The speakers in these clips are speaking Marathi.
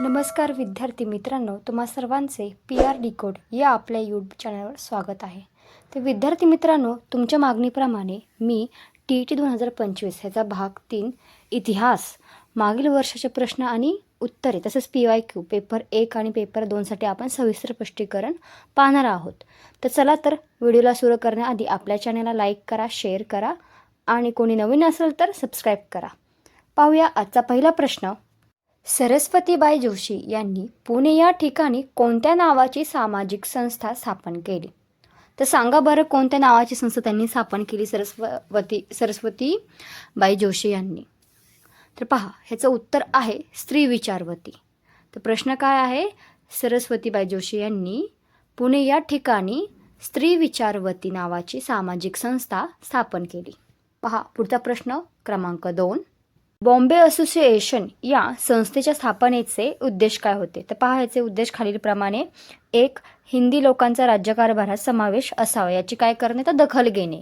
नमस्कार विद्यार्थी मित्रांनो तुम्हा सर्वांचे पी आर डी कोड या आपल्या यूट्यूब चॅनलवर स्वागत आहे. तर विद्यार्थी मित्रांनो तुमच्या मागणीप्रमाणे मी टी ई टी दोन हजार पंचवीस ह्याचा भाग तीन इतिहास मागील वर्षाचे प्रश्न आणि उत्तरे तसेच पी वाय क्यू पेपर एक आणि पेपर दोनसाठी आपण सविस्तर स्पष्टीकरण पाहणार आहोत. तर चला तर व्हिडिओला सुरू करण्याआधी आपल्या चॅनलला लाईक करा शेअर करा आणि कोणी नवीन असेल तर सबस्क्राईब करा. पाहूया आजचा पहिला प्रश्न. सरस्वतीबाई जोशी यांनी पुणे या ठिकाणी कोणत्या नावाची सामाजिक संस्था स्थापन केली? तर सांगा बरं कोणत्या नावाची संस्था त्यांनी स्थापन केली सरस्वती सरस्वतीबाई जोशी यांनी? तर पहा ह्याचं उत्तर आहे स्त्री विचारवती. तर प्रश्न काय आहे? सरस्वतीबाई जोशी यांनी पुणे या ठिकाणी स्त्री विचारवती नावाची सामाजिक संस्था स्थापन केली. पहा पुढचा प्रश्न क्रमांक दोन. बॉम्बे असोसिएशन या संस्थेच्या स्थापनेचे उद्देश काय होते? तर पहा याचे उद्देश खालीलप्रमाणे. एक हिंदी लोकांचा राज्यकारभारात समावेश असावा याची काय करणे? तर दखल घेणे.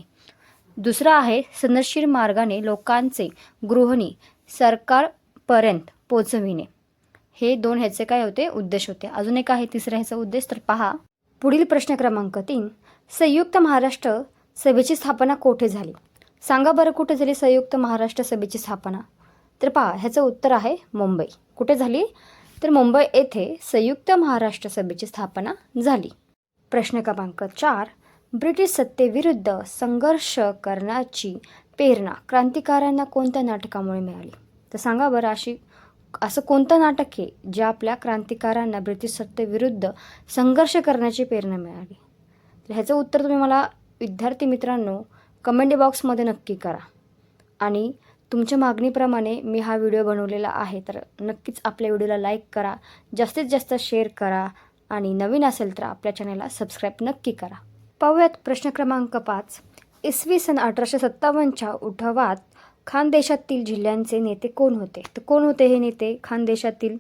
दुसरं आहे सनदशीर मार्गाने लोकांचे गृहिणी सरकारपर्यंत पोचविणे. हे दोन ह्याचे काय होते? उद्देश होते. अजून एक आहे तिसरा ह्याचा उद्देश. तर पहा पुढील प्रश्न क्रमांक तीन. संयुक्त महाराष्ट्र सभेची स्थापना कोठे झाली? सांगा बरं कुठे झाली संयुक्त महाराष्ट्र सभेची स्थापना? तर पहा ह्याचं उत्तर आहे मुंबई. कुठे झाली? तर मुंबई येथे संयुक्त महाराष्ट्र सभेची स्थापना झाली. प्रश्न क्रमांक चार ब्रिटिश सत्तेविरुद्ध संघर्ष करण्याची प्रेरणा क्रांतिकारांना कोणत्या नाटकामुळे मिळाली? तर सांगा बरं अशी असं कोणतं नाटक आहे जे आपल्या क्रांतिकारांना ब्रिटिश सत्तेविरुद्ध संघर्ष करण्याची प्रेरणा मिळाली? तर ह्याचं उत्तर तुम्ही मला विद्यार्थी मित्रांनो कमेंट बॉक्समध्ये नक्की करा. आणि तुमच्या मागणीप्रमाणे मी हा व्हिडिओ बनवलेला आहे तर नक्कीच आपल्या व्हिडिओला लाईक करा जास्तीत जास्त शेअर करा आणि नवीन असेल तर आपल्या चॅनलला सबस्क्राईब नक्की करा. पाहूयात प्रश्न क्रमांक पाच. इसवी सन अठराशे सत्तावन्नच्या उठावात खानदेशातील जिल्ह्यांचे नेते कोण होते? तर कोण होते हे नेते खानदेशातील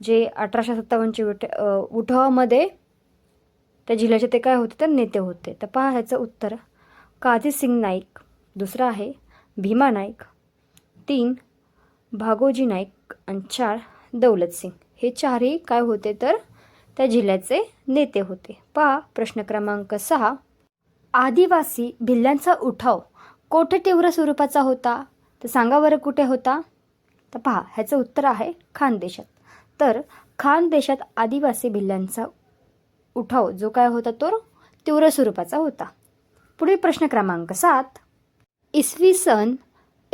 जे अठराशे सत्तावन्नचे उठ उठावामध्ये त्या जिल्ह्याचे ते काय होते? तर नेते होते. तर पहा ह्याचं उत्तर. काझी सिंग नाईक. दुसरा आहे. भीमा नाईक. तीन भागोजी नाईक आणि चार दौलत सिंग. हे चारही काय होते तर? त्या जिल्ह्याचे नेते होते. पहा प्रश्न क्रमांक सहा. आदिवासी भिल्ल्यांचा उठाव कोठे तीव्र स्वरूपाचा होता? तर सांगा बरं कुठे होता? तर पहा ह्याचं उत्तर आहे खानदेशात तर खानदेशात आदिवासी भिल्ल्यांचा उठाव जो काय होता तो तीव्र स्वरूपाचा होता. पुढील प्रश्न क्रमांक सात. इसवी सन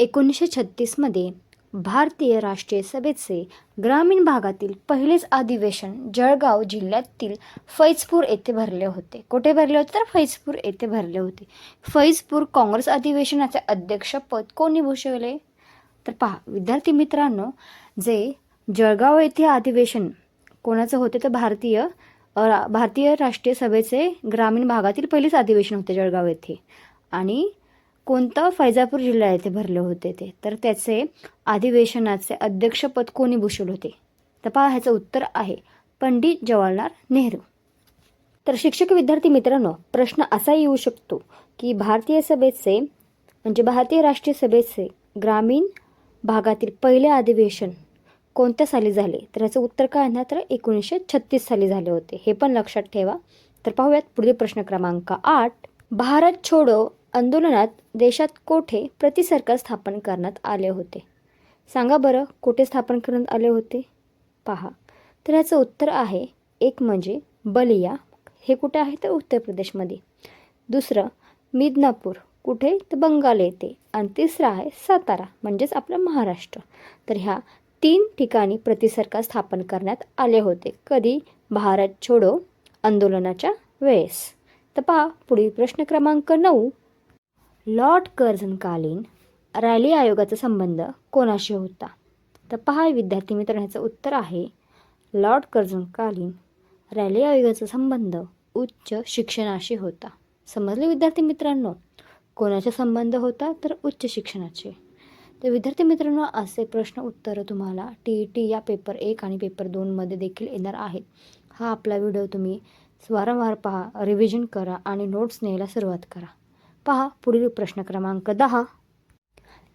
एकोणीसशे छत्तीसमध्ये भारतीय राष्ट्रीय सभेचे ग्रामीण भागातील पहिलेच अधिवेशन जळगाव जिल्ह्यातील फैजपूर येथे भरले होते. कुठे भरले होते? तर फैजपूर येथे भरले होते. फैजपूर काँग्रेस अधिवेशनाचे अध्यक्षपद कोणी भूषवले? तर पहा विद्यार्थी मित्रांनो जे जळगाव येथे अधिवेशन कोणाचं होते? तर भारतीय भारतीय राष्ट्रीय सभेचे ग्रामीण भागातील पहिलेच अधिवेशन होते जळगाव येथे. आणि कोणतं फैजापूर जिल्हा येथे भरले होते ते? तर त्याचे अधिवेशनाचे अध्यक्षपद कोणी भूषवले होते? तर पहा ह्याचं उत्तर आहे पंडित जवाहरलाल नेहरू. तर शिक्षक विद्यार्थी मित्रांनो प्रश्न असा येऊ शकतो की भारतीय सभेचे म्हणजे भारतीय राष्ट्रीय सभेचे ग्रामीण भागातील पहिले अधिवेशन कोणत्या साली झाले? तर याचं उत्तर काय ना तर एकोणीसशे छत्तीस साली झाले होते. हे पण लक्षात ठेवा. तर पाहूयात पुढील प्रश्न क्रमांक आठ. भारत छोडो आंदोलनात देशात कोठे प्रतिसरकार स्थापन करण्यात आले होते? सांगा बरं कुठे स्थापन करण्यात आले होते? पहा. तर याचं उत्तर आहे एक म्हणजे बलिया. हे कुठे आहे? तर उत्तर प्रदेशमध्ये. दुसरं मिदनापूर. कुठे? तर बंगाल येते आणि तिसरं आहे सातारा म्हणजेच आपलं महाराष्ट्र. तर ह्या तीन ठिकाणी प्रतिसरकार स्थापन करण्यात आले होते. कधी? भारत छोडो आंदोलनाच्या वेळेस. तर पहा पुढील प्रश्न क्रमांक नऊ. लॉर्ड कर्झनकालीन रॅली आयोगाचा संबंध कोणाशी होता? तर पहा विद्यार्थी मित्रांनो ह्याचं उत्तर आहे लॉर्ड कर्झनकालीन रॅली आयोगाचा संबंध उच्च शिक्षणाशी होता. समजले विद्यार्थी मित्रांनो? कोणाचा संबंध होता? तर उच्च शिक्षणाचे तर विद्यार्थी मित्रांनो असे प्रश्न उत्तरं तुम्हाला टी ई टी या पेपर एक आणि पेपर दोनमध्ये देखील येणार आहेत. हा आपला व्हिडिओ तुम्ही वारंवार पहा रिव्हिजन करा आणि नोट्स न्यायला सुरुवात करा. पहा पुढील प्रश्न क्रमांक दहा.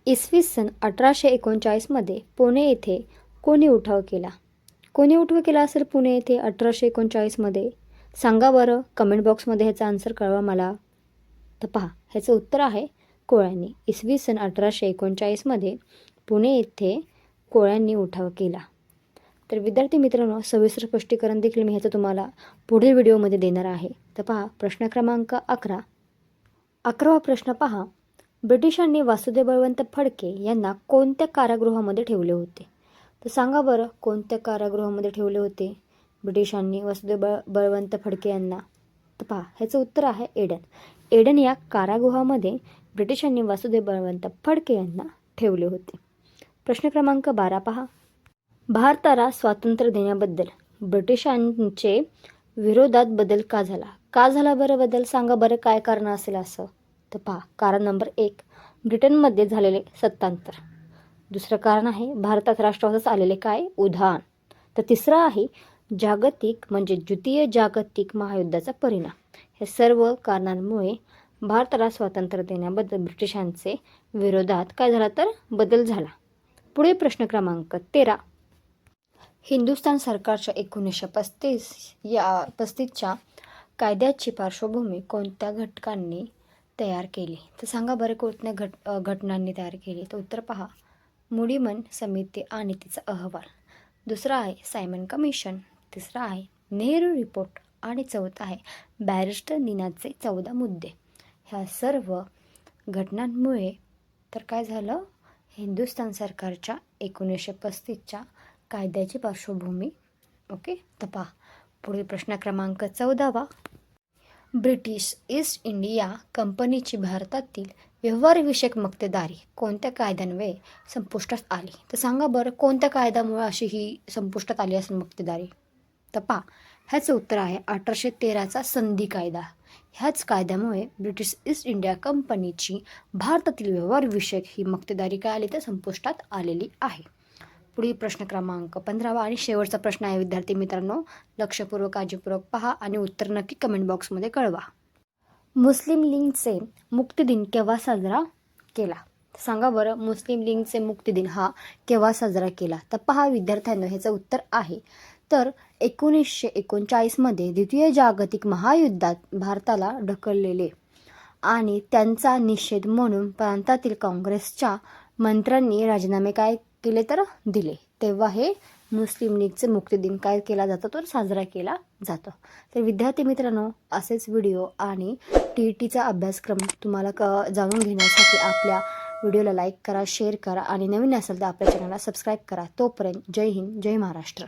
इसवी सन अठराशे एकोणचाळीसमध्ये पुणे येथे कोणी उठाव केला? कोणी उठाव केला असेल पुणे येथे अठराशे एकोणचाळीसमध्ये सांगा बरं कमेंट बॉक्समध्ये ह्याचा आन्सर कळवा मला. तर पहा ह्याचं उत्तर आहे कोळ्यांनी. इसवी सन अठराशे एकोणचाळीसमध्ये पुणे येथे कोळ्यांनी उठाव केला. तर विद्यार्थी मित्रांनो सविस्तर स्पष्टीकरण देखील मी ह्याचं तुम्हाला पुढील व्हिडिओमध्ये देणार आहे. तर पहा प्रश्न क्रमांक अकरा. अकरावा प्रश्न पहा. ब्रिटिशांनी वासुदेव बळवंत फडके यांना कोणत्या कारागृहामध्ये ठेवले होते? तर सांगा बरं कोणत्या कारागृहामध्ये ठेवले होते? ब्रिटिशांनी वासुदेव बळ बळवंत फडके यांना? तर पहा ह्याचं उत्तर आहे एडन. एडन या कारागृहामध्ये ब्रिटिशांनी वासुदेव बळवंत फडके यांना ठेवले होते. प्रश्न क्रमांक बारा पहा. भारताला स्वातंत्र्य देण्याबद्दल ब्रिटिशांचे विरोधात बदल का झाला? का झाला बरं बदल? सांगा बरं काय कारण असेल असं. तर पहा कारण नंबर एक ब्रिटनमध्ये झालेले सत्तांतर. दुसरं कारण आहे भारतात राष्ट्रवादास आलेले काय? उधाण. तर तिसरं आहे जागतिक म्हणजे द्वितीय जागतिक महायुद्धाचा परिणाम. हे सर्व कारणांमुळे भारताला स्वातंत्र्य देण्याबद्दल ब्रिटिशांचे विरोधात काय झाला तर? बदल झाला. पुढे प्रश्न क्रमांक तेरा. हिंदुस्थान सरकारच्या एकोणीसशे पस्तीस या पस्तीसच्या कायद्याची पार्श्वभूमी कोणत्या घटकांनी तयार केली? तर सांगा बरं कोणत्या घट घटनांनी तयार केली? तर उत्तर पहा. मुडीमन समिती आणि तिचा अहवाल. दुसरा आहे सायमन कमिशन. तिसरा आहे नेहरू रिपोर्ट. आणि चौथा आहे बॅरिस्टर नीनाचे चौदा मुद्दे. ह्या सर्व घटनांमुळे तर काय झालं? हिंदुस्थान सरकारच्या एकोणीसशे पस्तीसच्या कायद्याची पार्श्वभूमी ओके? तपा पुढील प्रश्न क्रमांक चौदावा. ब्रिटिश ईस्ट इंडिया कंपनीची भारतातील व्यवहारविषयक मक्तेदारी कोणत्या कायद्यान्वये संपुष्टात आली? तर सांगा बरं कोणत्या कायद्यामुळे अशी ही संपुष्टात आली असेल मक्तेदारी? तर पा ह्याचं उत्तर आहे अठराशे तेराचा संधी कायदा. ह्याच कायद्यामुळे ब्रिटिश ईस्ट इंडिया कंपनीची भारतातील व्यवहारविषयक ही मक्तेदारी काय आली? तर संपुष्टात आलेली आहे. पुढील प्रश्न क्रमांक पंधरावा आणि शेवटचा प्रश्न आहे. विद्यार्थी मित्रांनो लक्षपूर्वक काळजीपूर्वक पहा आणि उत्तर नक्की कमेंट बॉक्समध्ये कळवा. मुस्लिम लीगचे मुक्तिदिन केव्हा साजरा केला? सांगा बरं मुस्लिम लीगचे मुक्तिदिन हा केव्हा साजरा केला? तर पहा विद्यार्थ्यांना ह्याचं उत्तर आहे. तर एकोणीसशे एकोणचाळीसमध्ये द्वितीय जागतिक महायुद्धात भारताला ढकललेले आणि त्यांचा निषेध म्हणून प्रांतातील काँग्रेसच्या मंत्र्यांनी राजीनामे काय केले तर दिले. तेव्हा हे मुस्लिम लीगचं मुक्तिदिन काय केला जातो? तर साजरा केला जातो. तर विद्यार्थी मित्रांनो असेच व्हिडिओ आणि टी ई टीचा अभ्यासक्रम तुम्हाला क जाणून घेण्यासाठी आपल्या व्हिडिओला लाईक करा शेअर करा आणि नवीन असेल तर आपल्या चॅनलला सबस्क्राईब करा. तोपर्यंत जय हिंद जय महाराष्ट्र.